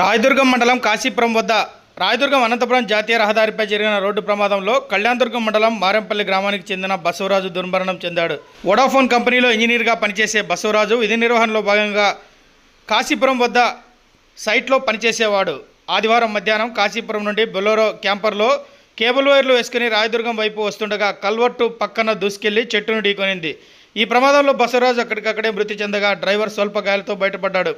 రాయదుర్గం మండలం కాశీపురం వద్ద రాయదుర్గం అనంతపురం జాతీయ రహదారిపై జరిగిన రోడ్డు ప్రమాదంలో కళ్యాణదుర్గం మండలం మారెంపల్లి గ్రామానికి చెందిన బసవరాజు దుర్మరణం చెందాడు. వొడాఫోన్ కంపెనీలో ఇంజనీర్గా పనిచేసే బసవరాజు విధి నిర్వహణలో భాగంగా కాశీపురం వద్ద సైట్లో పనిచేసేవాడు. ఆదివారం మధ్యాహ్నం కాశీపురం నుండి బొలోరో క్యాంపర్లో కేబుల్ వైర్లు వేసుకుని రాయదుర్గం వైపు వస్తుండగా కల్వర్టు పక్కన దూసుకెళ్ళి చెట్టును ఢీకొనింది. ఈ ప్రమాదంలో బసవరాజు అక్కడికక్కడే మృతి చెందగా డ్రైవర్ స్వల్ప గాయాలతో బయటపడ్డాడు.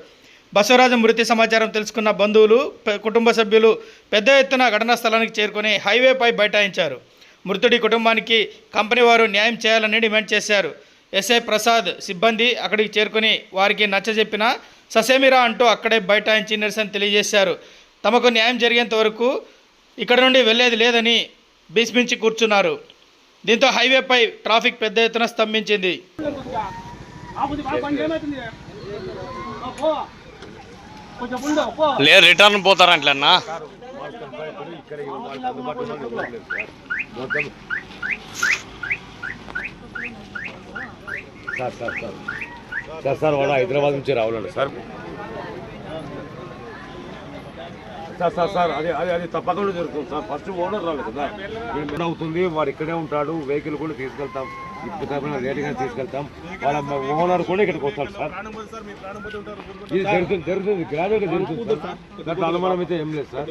బసవరాజు మృతి సమాచారం తెలుసుకున్న బంధువులు కుటుంబ సభ్యులు పెద్ద ఎత్తున ఘటనా స్థలానికి చేరుకొని హైవేపై బైఠాయించారు. మృతుడి కుటుంబానికి కంపెనీ వారు న్యాయం చేయాలని డిమాండ్ చేశారు. ఎస్ఐ ప్రసాద్ సిబ్బంది అక్కడికి చేరుకొని వారికి నచ్చజెప్పిన ససేమిరా అంటూ అక్కడే బైఠాయించి నిరసన తెలియజేశారు. తమకు న్యాయం జరిగేంత వరకు ఇక్కడ నుండి వెళ్ళేది లేదని భీష్మించి కూర్చున్నారు. దీంతో హైవేపై ట్రాఫిక్ పెద్ద ఎత్తున స్తంభించింది. లేదు return పోతారంట్లన్నా. Sir sir sir. Sir sir వాడు హైదరాబాద్ నుంచి రావాలండి సార్. సార్ సార్ సార్ అది అది అది తప్పకుండా జరుగుతుంది సార్. ఫస్ట్ ఓనర్ రాలేదు కదా. ఏం అవుతుంది? వాడు ఇక్కడే ఉంటాడు వెహికల్ కూడా తీసుకెళ్తాం. ఇప్పుడు లేట్గా తీసుకెళ్తాం. వాళ్ళ ఓనర్ కూడా ఇక్కడికి వస్తాడు సార్. ఇది జరుగుతుంది జరుగుతుంది. గ్రాడ్యుయేట్గా జరుగుతుంది సార్. దాంట్లో అనుమానం అయితే ఏం లేదు సార్.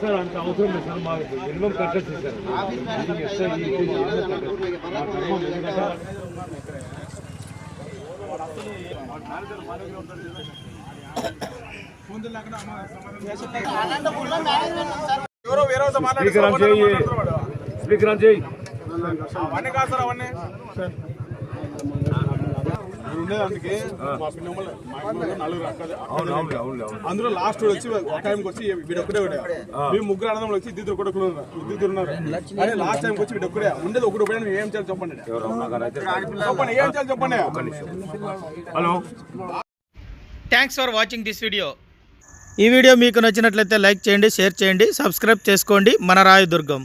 సార్ అంత అవసరం లేదు సార్. మా మినిమం కట్టచ్చు సార్. ఎవరో వేరే మాట్లాడి స్పీకర్ ఆన్ చేయి మా మా అందులో లాస్ట్ వచ్చి ఒక టైంకి వచ్చి వీడు ఒక్కడే ఒకటే మేము ముగ్గురు అన్నదమ్ములు వచ్చి ఇద్దరు కొడుకులు ఉన్నారు. ఇద్దరు ఉన్నారు. అదే లాస్ట్ టైంకి వచ్చి వీడు ఒక్కడే. ఉండేది ఒకటి పోయినా ఏం చేయాలి చెప్పండి. చెప్పండి ఏం చేయాలి చెప్పండి. Hello. Thanks for watching this video ఈ వీడియో మీకు నచ్చినట్లయితే లైక్ చేయండి షేర్ చేయండి సబ్స్క్రైబ్ చేసుకోండి. మన రాయదుర్గం.